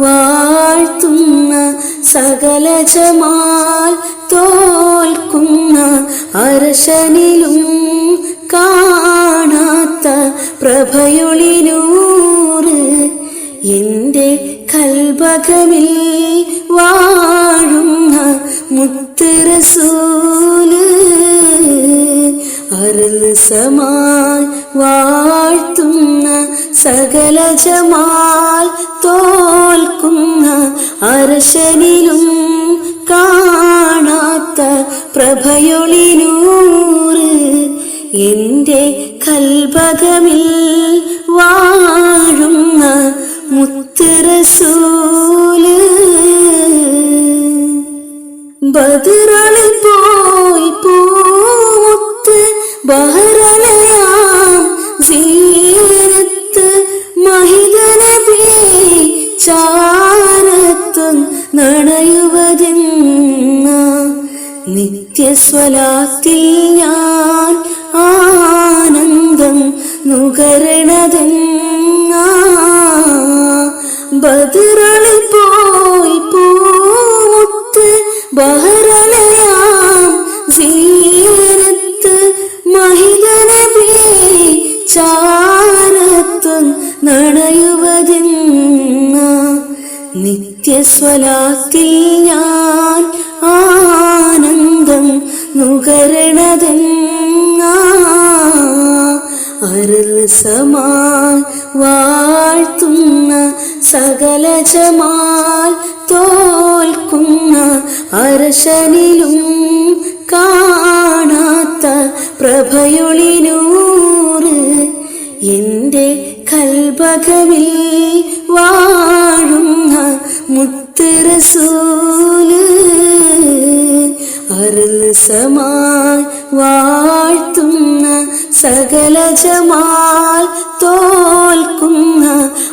വാഴ്ത്തുന്ന സകല ജമാൽ തോൽക്കുന്ന അരശനിലും കാണാത്ത പ്രഭയൊളിനൂറ് എന്റെ കൽബകമിൽ വാഴുന്ന മുത്തരസൂൽ അരുൾ സമാൻ വാഴ്ത്തുന്ന സകല ജമാൽ തോൽക്കുന്ന അരശനിലും കാണാത്ത പ്രഭയൊളിനൂറ് എന്റെ കൽഭകമിൽ വാഴുന്ന മുത്തരസൂൽ. ബദറളി പോയി പൂമുത്ത് ബഹറലയാം നിത്യസ്വലാത്തിൽ ഞാൻ ആനന്ദം നുകരണതെന്ന ബദറളി പോയി പൂമുത്ത് ബഹറലയാം ജീവനത്ത് മഹിതനബി ചാരത്വം നണയുവതെന്ന നിത്യസ്വലാത്തിൽ ഞാൻ ആനന്ദം നുകരണതെന്ന അരുസമാൽ വാഴ്ത്തുന്ന സകല ജമാൽ തോൽക്കുന്ന അരശനിലും കാണാത്ത പ്രഭയൊളിനൂറ്. എന്റെ കൽബകമിൽ വാഴ്ത്തുന്ന സകല ജമാൽ തോൽക്കുന്ന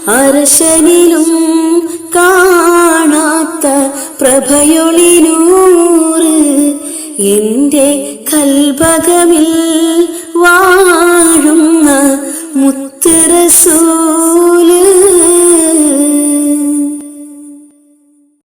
അരശനിലും കാണാത്ത പ്രഭയൊളിനൂറ്. എന്റെ കൽബകമിൽ